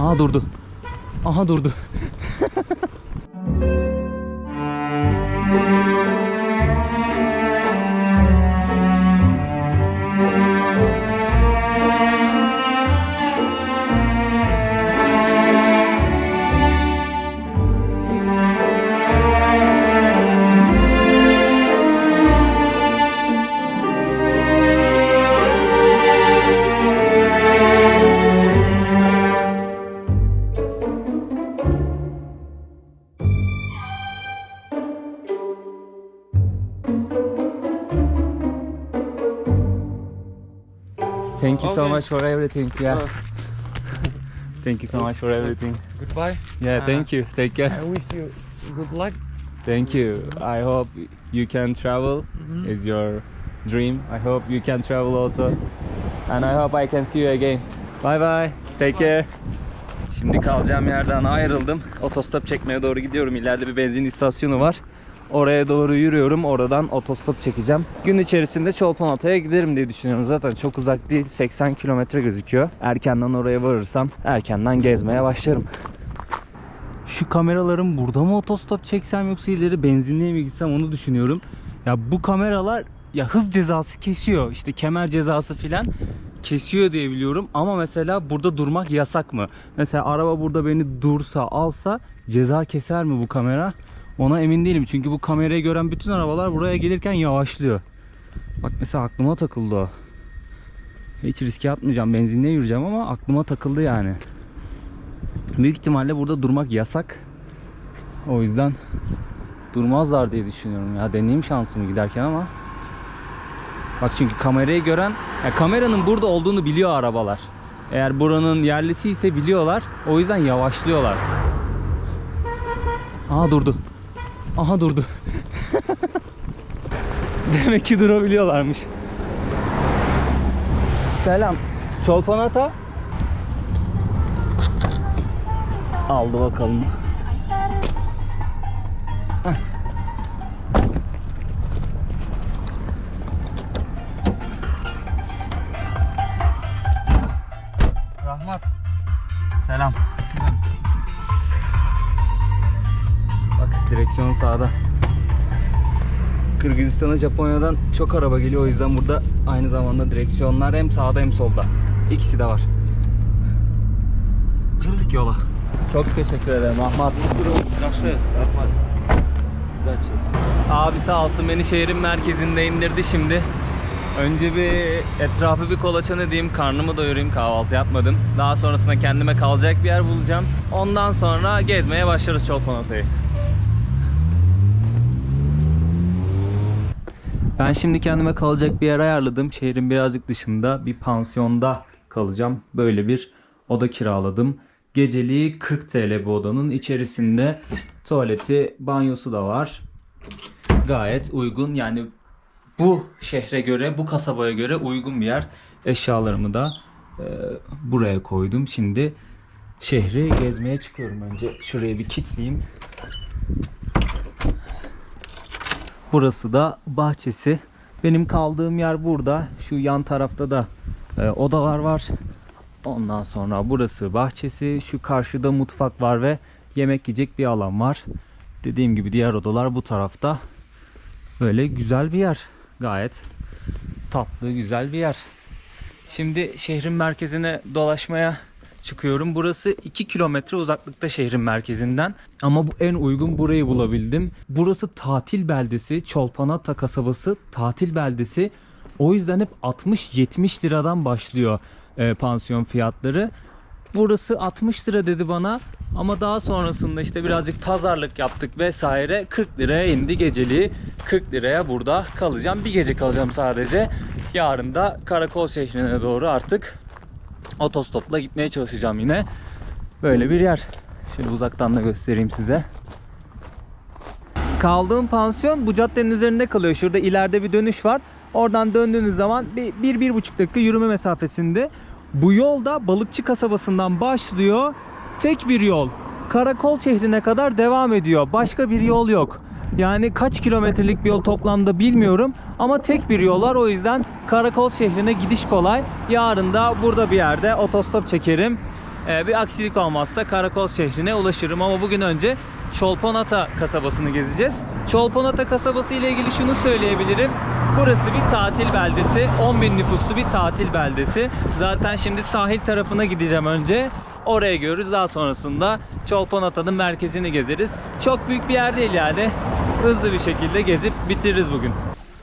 Aha durdu. Aha durdu. Thank you so much for everything. Yeah. Uh, Thank you so much for everything. Goodbye. Yeah, Uh, thank you. Take care. I wish you good luck. Thank you. I hope you can travel. Mhm. Is your dream. I hope you can travel also. And I hope I can see you again. Bye bye. Take care. Şimdi kalacağım yerden ayrıldım. Otostop çekmeye doğru gidiyorum. İleride bir benzin istasyonu var. Oraya doğru yürüyorum. Oradan otostop çekeceğim. Gün içerisinde Çolpanata'ya giderim diye düşünüyorum. Zaten çok uzak değil. 80 kilometre gözüküyor. Erkenden oraya varırsam erkenden gezmeye başlarım. Şu kameraların burada mı otostop çeksem yoksa ileri benzinliğe mi gitsem onu düşünüyorum. Ya bu kameralar ya hız cezası kesiyor. İşte kemer cezası filan kesiyor diye biliyorum. Ama mesela burada durmak yasak mı? Mesela araba burada beni dursa alsa ceza keser mi bu kamera? Ona emin değilim. Çünkü bu kamerayı gören bütün arabalar buraya gelirken yavaşlıyor. Bak mesela aklıma takıldı o. Hiç riske atmayacağım. Benzinliğe yürüyeceğim ama aklıma takıldı yani. Büyük ihtimalle burada durmak yasak. O yüzden durmazlar diye düşünüyorum ya. Deneyeyim şansımı giderken ama. Bak çünkü kamerayı gören, ya kameranın burada olduğunu biliyor arabalar. Eğer buranın yerlisi ise biliyorlar. O yüzden yavaşlıyorlar. Aha durdu. Aha durdu. Demek ki durabiliyorlarmış. Selam. Çolpanata. Aldı bakalım. Direksiyon sağda. Kırgızistan'a Japonya'dan çok araba geliyor o yüzden burada aynı zamanda direksiyonlar hem sağda hem solda. İkisi de var. Çıktık yola. Çok teşekkür ederim Ahmet. Abi sağ olsun beni şehrin merkezinde indirdi şimdi. Önce bir etrafı bir kolaçan edeyim, karnımı doyurayım, kahvaltı yapmadım. Daha sonrasında kendime kalacak bir yer bulacağım. Ondan sonra gezmeye başlarız Çolpanata'yı. Ben şimdi kendime kalacak bir yer ayarladım. Şehrin birazcık dışında bir pansiyonda kalacağım. Böyle bir oda kiraladım. Geceliği 40 TL bu odanın. içerisinde tuvaleti, banyosu da var. Gayet uygun. Yani bu şehre göre, bu kasabaya göre uygun bir yer. Eşyalarımı da e, buraya koydum. Şimdi şehri gezmeye çıkıyorum. Önce şuraya bir kilitleyeyim. Burası da bahçesi. Benim kaldığım yer burada. Şu yan tarafta da e, odalar var. Ondan sonra burası bahçesi. Şu karşıda mutfak var ve yemek yiyecek bir alan var. Dediğim gibi diğer odalar bu tarafta. Böyle güzel bir yer. Gayet tatlı, güzel bir yer. Şimdi şehrin merkezine dolaşmaya çıkıyorum. Burası 2 kilometre uzaklıkta şehrin merkezinden. Ama bu en uygun burayı bulabildim. Burası tatil beldesi. Çolpanata kasabası tatil beldesi. O yüzden hep 60-70 liradan başlıyor e, pansiyon fiyatları. Burası 60 lira dedi bana ama daha sonrasında işte birazcık pazarlık yaptık vesaire 40 liraya indi geceliği 40 liraya burada kalacağım bir gece kalacağım sadece yarın da karakol şehrine doğru artık otostopla gitmeye çalışacağım yine böyle bir yer şöyle uzaktan da göstereyim size kaldığım pansiyon bu caddenin üzerinde kalıyor şurada ileride bir dönüş var oradan döndüğünüz zaman bir, bir, bir buçuk dakika yürüme mesafesinde bu yol da balıkçı kasabasından başlıyor. Tek bir yol. Karakol şehrine kadar devam ediyor. Başka bir yol yok. Yani kaç kilometrelik bir yol toplamda bilmiyorum. Ama tek bir yol var. O yüzden Karakol şehrine gidiş kolay. Yarın da burada bir yerde otostop çekerim. e, bir aksilik olmazsa Karakol şehrine ulaşırım. Ama bugün önce Çolponata kasabasını gezeceğiz. Çolponata kasabası ile ilgili şunu söyleyebilirim. Burası bir tatil beldesi. 10 bin nüfuslu bir tatil beldesi. Zaten şimdi sahil tarafına gideceğim önce. Oraya görürüz. Daha sonrasında Çolponata'nın merkezini gezeriz. Çok büyük bir yer değil yani. Hızlı bir şekilde gezip bitiririz bugün.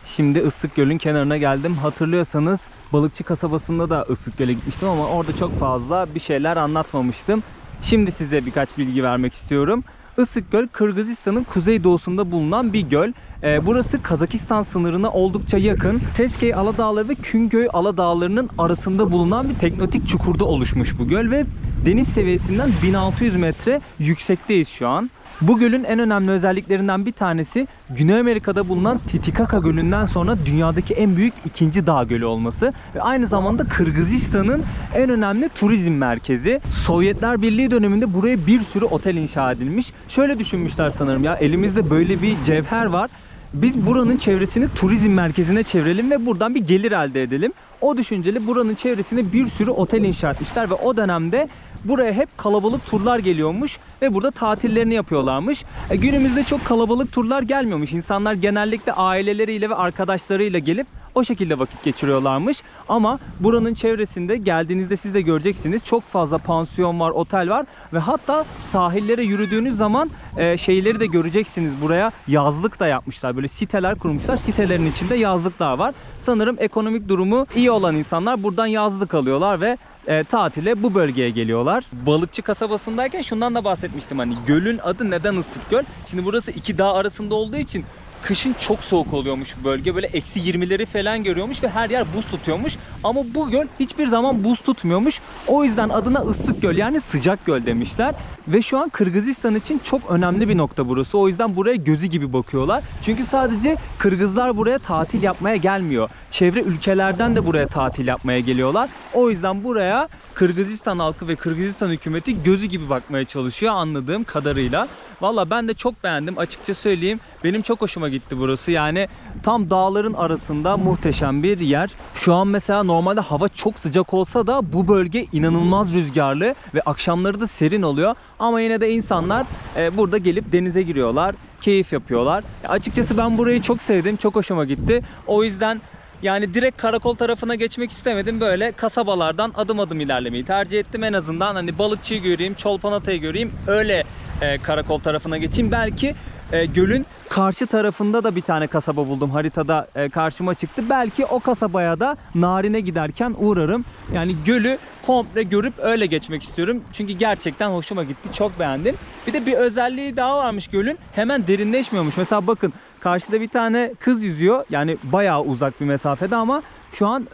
Şimdi Issık Göl'ün kenarına geldim. Hatırlıyorsanız balıkçı kasabasında da Issık Göl'e gitmiştim ama orada çok fazla bir şeyler anlatmamıştım. Şimdi size birkaç bilgi vermek istiyorum. Isık Göl Kırgızistan'ın kuzeydoğusunda bulunan bir göl. Ee, burası Kazakistan sınırına oldukça yakın. Teskey Aladağları ve Künköy Aladağları'nın arasında bulunan bir teknotik çukurda oluşmuş bu göl ve deniz seviyesinden 1600 metre yüksekteyiz şu an. Bu gölün en önemli özelliklerinden bir tanesi Güney Amerika'da bulunan Titicaca Gölü'nden sonra dünyadaki en büyük ikinci dağ gölü olması ve aynı zamanda Kırgızistan'ın en önemli turizm merkezi. Sovyetler Birliği döneminde buraya bir sürü otel inşa edilmiş. Şöyle düşünmüşler sanırım ya elimizde böyle bir cevher var. Biz buranın çevresini turizm merkezine çevirelim ve buradan bir gelir elde edelim. O düşünceli buranın çevresine bir sürü otel inşa etmişler ve o dönemde buraya hep kalabalık turlar geliyormuş ve burada tatillerini yapıyorlarmış. E, günümüzde çok kalabalık turlar gelmiyormuş. İnsanlar genellikle aileleriyle ve arkadaşlarıyla gelip o şekilde vakit geçiriyorlarmış. Ama buranın çevresinde geldiğinizde siz de göreceksiniz çok fazla pansiyon var, otel var ve hatta sahillere yürüdüğünüz zaman e, şeyleri de göreceksiniz buraya yazlık da yapmışlar. Böyle siteler kurmuşlar. Sitelerin içinde yazlıklar var. Sanırım ekonomik durumu iyi olan insanlar buradan yazlık alıyorlar ve e, tatile bu bölgeye geliyorlar. Balıkçı kasabasındayken şundan da bahsetmiştim hani gölün adı neden ıssık göl? Şimdi burası iki dağ arasında olduğu için kışın çok soğuk oluyormuş bu bölge. Böyle eksi 20'leri falan görüyormuş ve her yer buz tutuyormuş. Ama bu göl hiçbir zaman buz tutmuyormuş. O yüzden adına ıssık göl yani sıcak göl demişler. Ve şu an Kırgızistan için çok önemli bir nokta burası. O yüzden buraya gözü gibi bakıyorlar. Çünkü sadece Kırgızlar buraya tatil yapmaya gelmiyor. Çevre ülkelerden de buraya tatil yapmaya geliyorlar. O yüzden buraya Kırgızistan halkı ve Kırgızistan hükümeti gözü gibi bakmaya çalışıyor anladığım kadarıyla. Valla ben de çok beğendim açıkça söyleyeyim. Benim çok hoşuma gitti burası. Yani tam dağların arasında muhteşem bir yer. Şu an mesela normalde hava çok sıcak olsa da bu bölge inanılmaz rüzgarlı ve akşamları da serin oluyor. Ama yine de insanlar e, burada gelip denize giriyorlar, keyif yapıyorlar. Ya açıkçası ben burayı çok sevdim, çok hoşuma gitti. O yüzden yani direkt karakol tarafına geçmek istemedim. Böyle kasabalardan adım adım ilerlemeyi tercih ettim. En azından hani balıkçıyı göreyim, Çolpanata'yı göreyim. Öyle e, karakol tarafına geçeyim. Belki e, gölün karşı tarafında da bir tane kasaba buldum. Haritada e, karşıma çıktı. Belki o kasabaya da Narin'e giderken uğrarım. Yani gölü komple görüp öyle geçmek istiyorum. Çünkü gerçekten hoşuma gitti. Çok beğendim. Bir de bir özelliği daha varmış gölün. Hemen derinleşmiyormuş. Mesela bakın karşıda bir tane kız yüzüyor. Yani bayağı uzak bir mesafede ama şu an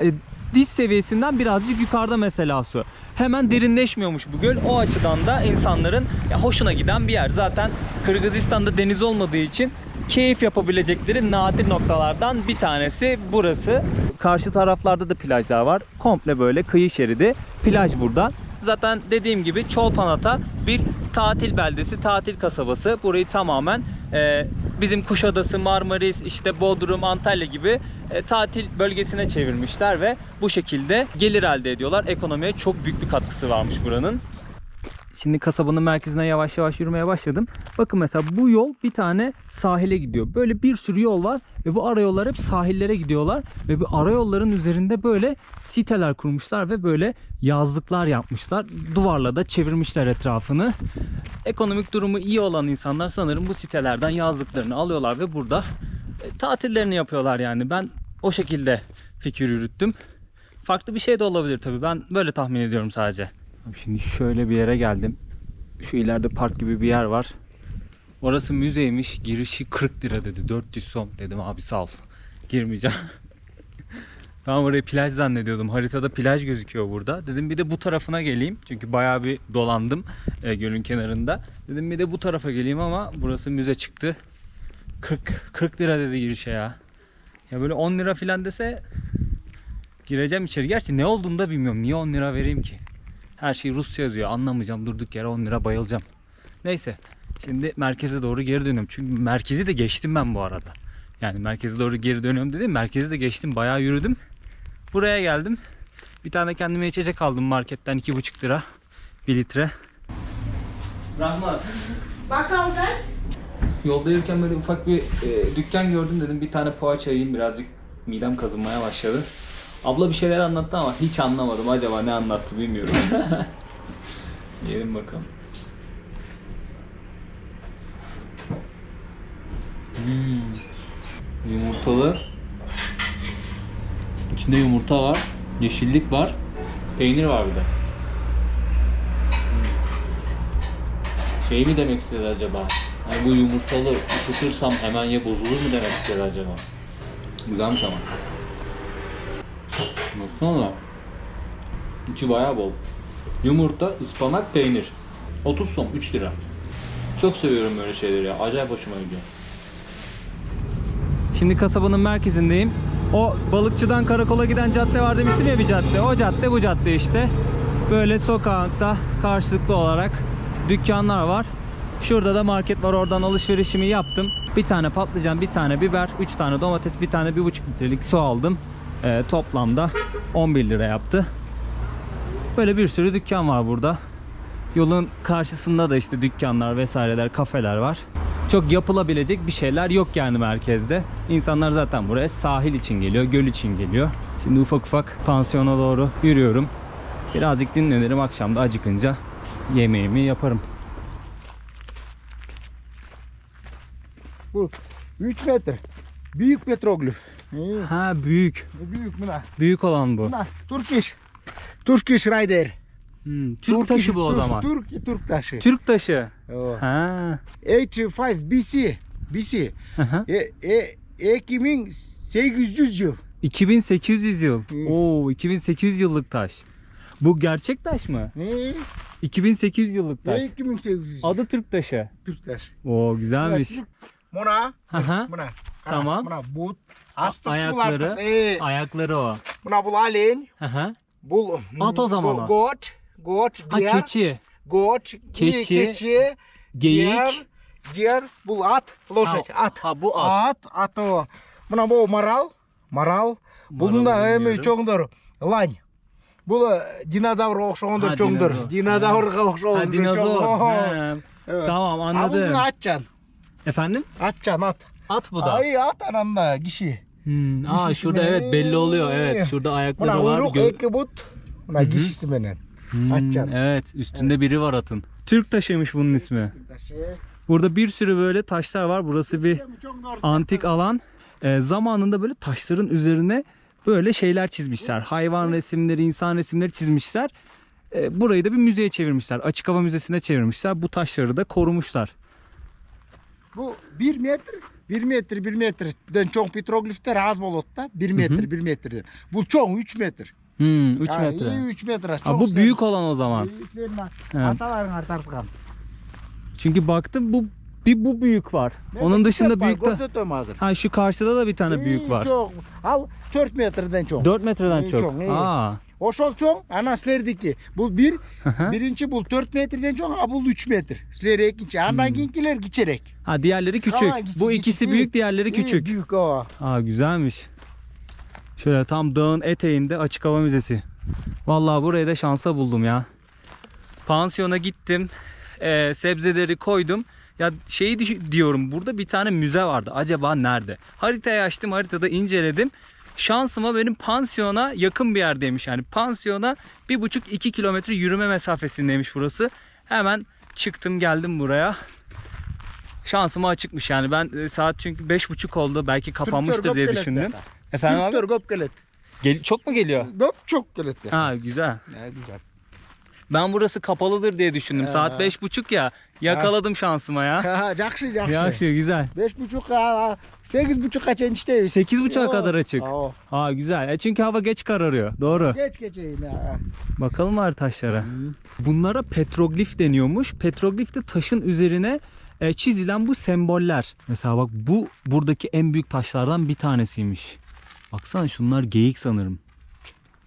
e, diz seviyesinden birazcık yukarıda mesela su. Hemen derinleşmiyormuş bu göl. O açıdan da insanların hoşuna giden bir yer. Zaten Kırgızistan'da deniz olmadığı için keyif yapabilecekleri nadir noktalardan bir tanesi burası. Karşı taraflarda da plajlar var. Komple böyle kıyı şeridi. Plaj burada. Zaten dediğim gibi Çolpanata bir tatil beldesi, tatil kasabası. Burayı tamamen e, bizim Kuşadası, Marmaris, işte Bodrum, Antalya gibi e, tatil bölgesine çevirmişler ve bu şekilde gelir elde ediyorlar. Ekonomiye çok büyük bir katkısı varmış buranın. Şimdi kasabanın merkezine yavaş yavaş yürümeye başladım. Bakın mesela bu yol bir tane sahile gidiyor. Böyle bir sürü yol var ve bu arayollar hep sahillere gidiyorlar. Ve bu arayolların üzerinde böyle siteler kurmuşlar ve böyle yazlıklar yapmışlar. Duvarla da çevirmişler etrafını. Ekonomik durumu iyi olan insanlar sanırım bu sitelerden yazlıklarını alıyorlar ve burada e, tatillerini yapıyorlar yani. Ben o şekilde fikir yürüttüm. Farklı bir şey de olabilir tabii. Ben böyle tahmin ediyorum sadece. Şimdi şöyle bir yere geldim. Şu ileride park gibi bir yer var. Orası müzeymiş. Girişi 40 lira dedi. 400 son dedim abi sağ ol. Girmeyeceğim. ben orayı plaj zannediyordum. Haritada plaj gözüküyor burada. Dedim bir de bu tarafına geleyim. Çünkü bayağı bir dolandım e, gölün kenarında. Dedim bir de bu tarafa geleyim ama burası müze çıktı. 40 40 lira dedi girişe ya. Ya böyle 10 lira filan dese gireceğim içeri. Gerçi ne olduğunu da bilmiyorum. Niye 10 lira vereyim ki? Her şey Rusça yazıyor. Anlamayacağım. Durduk yere 10 lira bayılacağım. Neyse. Şimdi merkeze doğru geri dönüyorum. Çünkü merkezi de geçtim ben bu arada. Yani merkeze doğru geri dönüyorum dedim. Merkezi de geçtim. Bayağı yürüdüm. Buraya geldim. Bir tane kendime içecek aldım marketten 2,5 lira. 1 litre. Rahmat. Bakkaldan Yolda yürürken böyle ufak bir e, dükkan gördüm dedim bir tane poğaça yiyeyim birazcık midem kazınmaya başladı. Abla bir şeyler anlattı ama hiç anlamadım acaba ne anlattı bilmiyorum. Yiyelim bakalım. Hmm. Yumurtalı. İçinde yumurta var, yeşillik var, peynir var bir de. Şey mi demek istedi acaba? Hani bu yumurtalı ısıtırsam hemen ya bozulur mu demek istedi acaba? Güzelmiş ama. Baksana. İçi bayağı bol. Yumurta, ıspanak, peynir. 30 son 3 lira. Çok seviyorum böyle şeyleri ya. Acayip hoşuma gidiyor. Şimdi kasabanın merkezindeyim. O balıkçıdan karakola giden cadde var demiştim ya bir cadde. O cadde bu cadde işte. Böyle sokakta karşılıklı olarak dükkanlar var. Şurada da market var. Oradan alışverişimi yaptım. Bir tane patlıcan, bir tane biber, 3 tane domates, bir tane 1,5 litrelik su aldım. Ee, toplamda 11 lira yaptı. Böyle bir sürü dükkan var burada. Yolun karşısında da işte dükkanlar vesaireler, kafeler var. Çok yapılabilecek bir şeyler yok yani merkezde. İnsanlar zaten buraya sahil için geliyor, göl için geliyor. Şimdi ufak ufak pansiyona doğru yürüyorum. Birazcık dinlenirim akşam da acıkınca yemeğimi yaparım. bu 3 metre. Büyük petroglif. İyi, Ha büyük. Büyük buna. Büyük olan bu. Buna Turkish. Turkish Rider. Hmm, Türk taşı bu o Türk- zaman. Türk, Türk taşı. Türk taşı. O. Ha. 85 BC. BC. Hı hı. E, e, 2800 yıl. 2800 yıl. Hı. Oo, 2800 yıllık taş. Bu gerçek taş mı? Ne? 2800 yıllık taş. Ne 2800 yıl. Adı Türk taşı. Türk taşı. Oo güzelmiş. Buna. Hı hı. Buna. Tamam. Buna but. Astık ayakları. E, Ayakları o. buna bul alen. Hı hı. Bul. At o zaman o. Goat. Goat. Ha diğer. keçi, Goat. Keçi, Keçi. Diğer. geyik. Diğer. Bul at. Loşet. At. Ha bu at. At. At o. Buna bu maral. Maral. Bunun da hem çoğundur. Lan. Bu. Dinozavrga okşağındır. Ha dinozor. çoğundur. He. Evet. Tamam anladım. bunu atacaksın. Efendim? Atacaksın at. At bu da. Ay at anamda kişi. Hmm. Aa Dişisi şurada evet belli oluyor. Evet şurada Buna ayakları var. uyruk Gö- eki but. Buna kişisi benim. Hmm, evet üstünde biri var atın. Türk taşıymış bunun ismi. Taşı. Burada bir sürü böyle taşlar var. Burası bir antik alan. Ee, zamanında böyle taşların üzerine böyle şeyler çizmişler. Hayvan resimleri, insan resimleri çizmişler. Ee, burayı da bir müzeye çevirmişler. Açık hava müzesine çevirmişler. Bu taşları da korumuşlar. Bu bir metre, bir metre, bir metreden çok petroglifler az bolotta. Bir metre, bir metreden. Bu çok üç metre. Hmm, 3 Yani metre. iyi üç metre. Ha, çok bu sen- büyük olan o zaman. Büyüklerin Evet. ataların artartıkan. Çünkü baktım bu bir bu büyük var. Onun dışında büyük hazır. Ha şu karşıda da bir tane büyük İyi, var. Çok. Al 4 metreden çok. 4 metreden İyi, çok. çok. Aa. O şol çok, ana silerdeki. Bu bir, birinci bul 4 metreden çok, ha bul 3 metre. Sileri ikinci. Andan Hmm. ginkiler geçerek. Ha diğerleri küçük. Küçük, Bu ikisi iyi. büyük, diğerleri küçük. Büyük o. Aa güzelmiş. Şöyle tam dağın eteğinde açık hava müzesi. Vallahi burayı da şansa buldum ya. Pansiyona gittim. Ee, sebzeleri koydum. Ya şeyi diyorum burada bir tane müze vardı. Acaba nerede? Haritayı açtım haritada inceledim. Şansıma benim pansiyona yakın bir yerdeymiş. Yani pansiyona bir buçuk iki kilometre yürüme mesafesindeymiş burası. Hemen çıktım geldim buraya. Şansıma açıkmış yani ben e, saat çünkü beş buçuk oldu belki kapanmıştır diye düşündüm. Efendim abi? Gel- çok mu geliyor? Göp çok gelet. Ha güzel. Ne güzel. Ben burası kapalıdır diye düşündüm. Saat beş buçuk ya. Yakaladım şansıma ya. Jakşı. Yakşı güzel. Beş buçuk, ha, sekiz buçuk kaç buçuğa Yo. kadar açık. Aa, Ha güzel. E çünkü hava geç kararıyor. Doğru. Geç geçeyim ya. Bakalım var taşlara. Bunlara petroglif deniyormuş. Petroglif de taşın üzerine e, çizilen bu semboller. Mesela bak bu buradaki en büyük taşlardan bir tanesiymiş. Baksana şunlar geyik sanırım.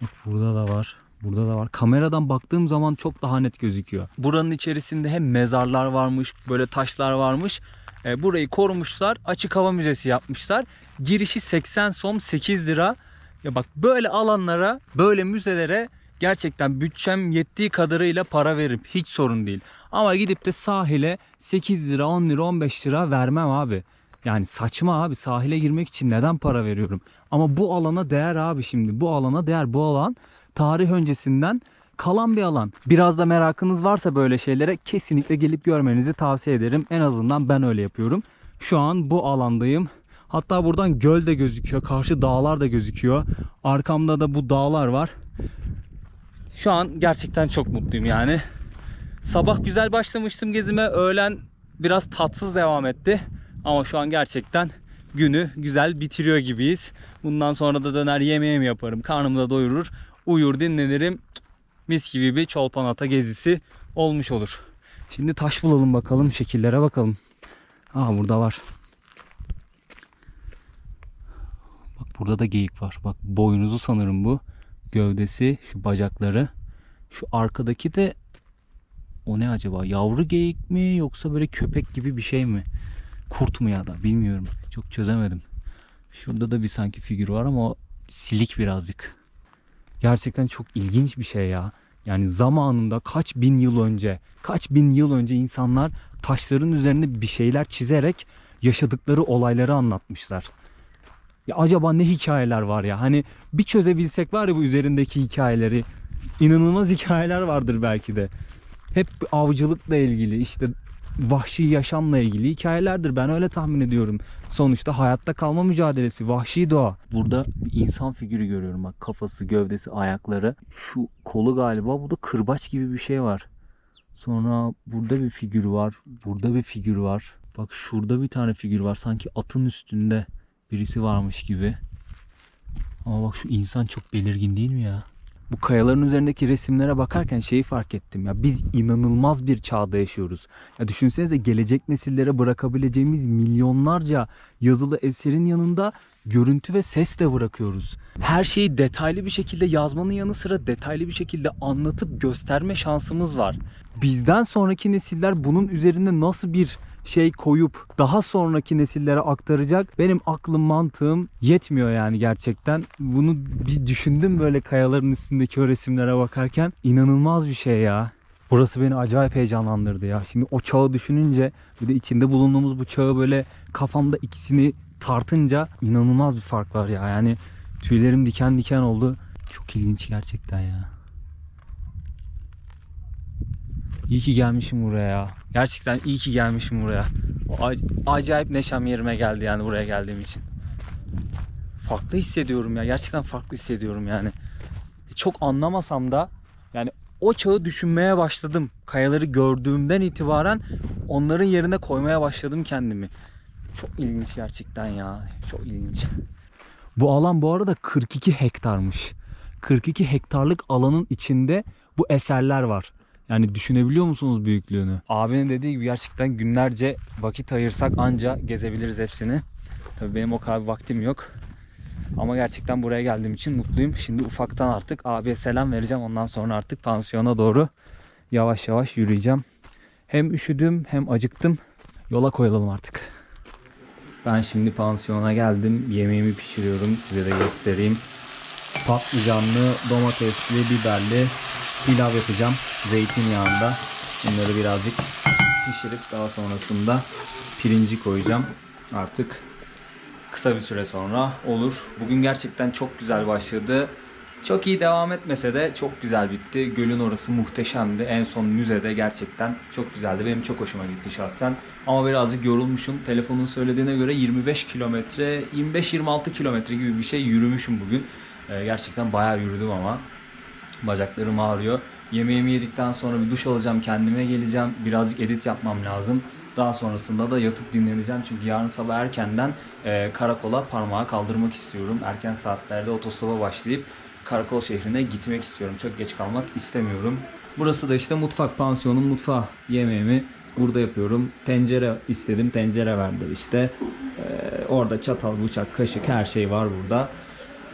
Bak burada da var. Burada da var. Kameradan baktığım zaman çok daha net gözüküyor. Buranın içerisinde hem mezarlar varmış, böyle taşlar varmış. E, burayı korumuşlar. Açık hava müzesi yapmışlar. Girişi 80 som 8 lira. Ya bak böyle alanlara, böyle müzelere gerçekten bütçem yettiği kadarıyla para veririm. Hiç sorun değil. Ama gidip de sahile 8 lira, 10 lira, 15 lira vermem abi. Yani saçma abi sahile girmek için neden para veriyorum? Ama bu alana değer abi şimdi. Bu alana değer. Bu alan tarih öncesinden kalan bir alan. Biraz da merakınız varsa böyle şeylere kesinlikle gelip görmenizi tavsiye ederim. En azından ben öyle yapıyorum. Şu an bu alandayım. Hatta buradan göl de gözüküyor. Karşı dağlar da gözüküyor. Arkamda da bu dağlar var. Şu an gerçekten çok mutluyum yani. Sabah güzel başlamıştım gezime. Öğlen biraz tatsız devam etti. Ama şu an gerçekten günü güzel bitiriyor gibiyiz. Bundan sonra da döner yemeğimi yaparım. Karnımı da doyurur. Uyur dinlenirim. Mis gibi bir çolpanata gezisi olmuş olur. Şimdi taş bulalım bakalım. Şekillere bakalım. Aa burada var. Bak burada da geyik var. Bak boynuzu sanırım bu. Gövdesi, şu bacakları. Şu arkadaki de o ne acaba? Yavru geyik mi yoksa böyle köpek gibi bir şey mi? Kurt mu ya da bilmiyorum. Çok çözemedim. Şurada da bir sanki figür var ama o silik birazcık. Gerçekten çok ilginç bir şey ya. Yani zamanında kaç bin yıl önce, kaç bin yıl önce insanlar taşların üzerinde bir şeyler çizerek yaşadıkları olayları anlatmışlar. Ya acaba ne hikayeler var ya? Hani bir çözebilsek var ya bu üzerindeki hikayeleri. inanılmaz hikayeler vardır belki de. Hep avcılıkla ilgili işte vahşi yaşamla ilgili hikayelerdir. Ben öyle tahmin ediyorum. Sonuçta hayatta kalma mücadelesi, vahşi doğa. Burada bir insan figürü görüyorum bak kafası, gövdesi, ayakları. Şu kolu galiba bu da kırbaç gibi bir şey var. Sonra burada bir figür var. Burada bir figür var. Bak şurada bir tane figür var. Sanki atın üstünde birisi varmış gibi. Ama bak şu insan çok belirgin değil mi ya? Bu kayaların üzerindeki resimlere bakarken şeyi fark ettim ya biz inanılmaz bir çağda yaşıyoruz. Ya düşünsenize gelecek nesillere bırakabileceğimiz milyonlarca yazılı eserin yanında görüntü ve ses de bırakıyoruz. Her şeyi detaylı bir şekilde yazmanın yanı sıra detaylı bir şekilde anlatıp gösterme şansımız var. Bizden sonraki nesiller bunun üzerine nasıl bir şey koyup daha sonraki nesillere aktaracak benim aklım mantığım yetmiyor yani gerçekten. Bunu bir düşündüm böyle kayaların üstündeki o resimlere bakarken inanılmaz bir şey ya. Burası beni acayip heyecanlandırdı ya. Şimdi o çağı düşününce bir de içinde bulunduğumuz bu çağı böyle kafamda ikisini tartınca inanılmaz bir fark var ya. Yani tüylerim diken diken oldu. Çok ilginç gerçekten ya. İyi ki gelmişim buraya ya. Gerçekten iyi ki gelmişim buraya. O ac- acayip neşem yerime geldi yani buraya geldiğim için. Farklı hissediyorum ya. Gerçekten farklı hissediyorum yani. Çok anlamasam da yani o çağı düşünmeye başladım. Kayaları gördüğümden itibaren onların yerine koymaya başladım kendimi. Çok ilginç gerçekten ya. Çok ilginç. Bu alan bu arada 42 hektarmış. 42 hektarlık alanın içinde bu eserler var. Yani düşünebiliyor musunuz büyüklüğünü? Abinin dediği gibi gerçekten günlerce vakit ayırsak anca gezebiliriz hepsini. Tabii benim o kadar vaktim yok. Ama gerçekten buraya geldiğim için mutluyum. Şimdi ufaktan artık abiye selam vereceğim. Ondan sonra artık pansiyona doğru yavaş yavaş yürüyeceğim. Hem üşüdüm hem acıktım. Yola koyulalım artık. Ben şimdi pansiyona geldim. Yemeğimi pişiriyorum. Size de göstereyim. Patlıcanlı, domatesli, biberli pilav yapacağım. Zeytinyağında. Bunları birazcık pişirip daha sonrasında pirinci koyacağım. Artık kısa bir süre sonra olur. Bugün gerçekten çok güzel başladı. Çok iyi devam etmese de çok güzel bitti. Gölün orası muhteşemdi. En son müzede gerçekten çok güzeldi. Benim çok hoşuma gitti şahsen. Ama birazcık yorulmuşum. Telefonun söylediğine göre 25 kilometre, 25-26 kilometre gibi bir şey yürümüşüm bugün. Ee, gerçekten bayağı yürüdüm ama. Bacaklarım ağrıyor. Yemeğimi yedikten sonra bir duş alacağım, kendime geleceğim. Birazcık edit yapmam lazım. Daha sonrasında da yatıp dinleneceğim. Çünkü yarın sabah erkenden e, karakola parmağı kaldırmak istiyorum. Erken saatlerde otostopa başlayıp karakol şehrine gitmek istiyorum. Çok geç kalmak istemiyorum. Burası da işte mutfak, pansiyonun mutfağı. Yemeğimi burada yapıyorum. Tencere istedim, tencere verdiler işte. E, orada çatal, bıçak, kaşık her şey var burada.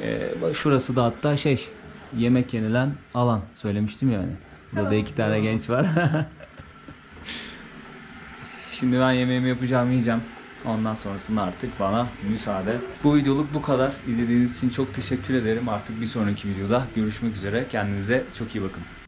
E, bak şurası da hatta şey yemek yenilen alan söylemiştim yani. Burada da iki tane genç var. Şimdi ben yemeğimi yapacağım, yiyeceğim. Ondan sonrasında artık bana müsaade. Bu videoluk bu kadar. İzlediğiniz için çok teşekkür ederim. Artık bir sonraki videoda görüşmek üzere. Kendinize çok iyi bakın.